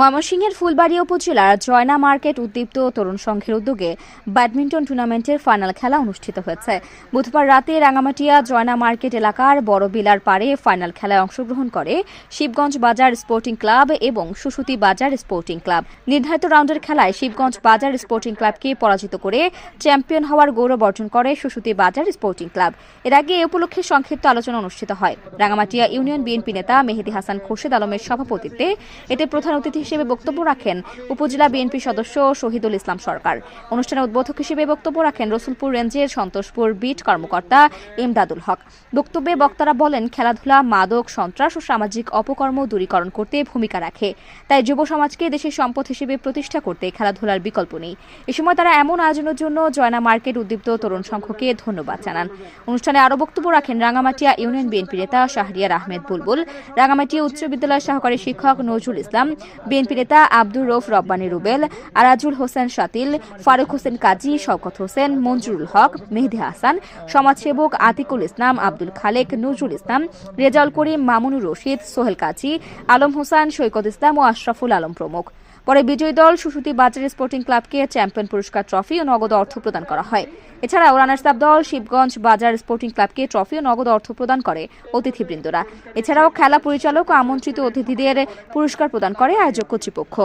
ময়মনসিংহের ফুলবাড়ী উপজেলার জয়না মার্কেট উদ্দীপ্ত তরুণ সংঘের উদ্যোগে ব্যাডমিন্টন টুর্নামেন্টের ফাইনাল খেলা অনুষ্ঠিত হয়েছে। বুধবার রাতে রাঙামাটিয়া জয়না মার্কেট এলাকার বড় বিলার পাড়ে ফাইনাল খেলায় অংশগ্রহণ করে শিবগঞ্জ বাজার স্পোর্টিং ক্লাব এবং সুসুতি বাজার স্পোর্টিং ক্লাব। নির্ধারিত রাউন্ডের খেলায় শিবগঞ্জ বাজার স্পোর্টিং ক্লাবকে পরাজিত করে চ্যাম্পিয়ন হওয়ার গৌরব অর্জন করে সুসুতি বাজার স্পোর্টিং ক্লাব। এর আগে এ উপলক্ষে সংক্ষিপ্ত আলোচনা অনুষ্ঠিত হয়। রাঙামাটিয়া ইউনিয়ন বিএনপি নেতা মেহেদি হাসান খোরশেদ আলমের সভাপতিত্বে এতে প্রধান অতিথি হিসেবে বক্তব্য রাখেন উপজেলা বিএনপি সদস্য শহীদুল ইসলাম সরকার। অনুষ্ঠানে উদ্বোধক হিসেবে বক্তব্য রাখেন রসুলপুর রেঞ্জের সন্তোষপুর বিট কর্মকর্তা এমদাদুল হক। বক্তব্যে বক্তারা বলেন, খেলাধুলা, মাদক, সন্ত্রাস ও সামাজিক অপকর্ম দূরীকরণ করতে ভূমিকা রাখে। তাই যুব সমাজকে দেশের সম্পদ হিসেবে প্রতিষ্ঠা করতে খেলাধুলার বিকল্প নেই। এ সময় তারা এমন আয়োজনের জন্য জয়না মার্কেট উদ্দীপ্ত তরুণ সংঘকে ধন্যবাদ জানান। অনুষ্ঠানে আরও বক্তব্য রাখেন রাঙামাটিয়া ইউনিয়ন বিএনপি নেতা শাহরিয়ার আহমেদ বুলবুল, রাঙামাটিয়া উচ্চ বিদ্যালয়ের সহকারী শিক্ষক নজরুল ইসলাম বিএনপি নেতা আব্দুর রৌফ রব্বানি রুবেল, আরাজুল হোসেন শাতিল, ফারুক হোসেন কাজী, শওকত হোসেন, মঞ্জুরুল হক, মেহেদি হাসান, সমাজসেবক আতিকুল ইসলাম, আব্দুল খালেক, নজরুল ইসলাম, রেজাউল করিম, মামুনুর রশিদ, সোহেল কাজী, আলম হোসেন, সৈকত ইসলাম ও আশরাফুল আলম প্রমুখ। পরে বিজয়ী দল সুসুতি বাজার স্পোর্টিং ক্লাবকে চ্যাম্পিয়ন পুরস্কার ট্রফি ও নগদ অর্থ প্রদান করা হয়। এছাড়াও রানার্স আপ দল শিবগঞ্জ বাজার স্পোর্টিং ক্লাবকে ট্রফি ও নগদ অর্থ প্রদান করে অতিথিবৃন্দরা। এছাড়াও খেলা পরিচালক ও আমন্ত্রিত অতিথিদের পুরস্কার প্রদান করে আয়োজক কর্তৃপক্ষ।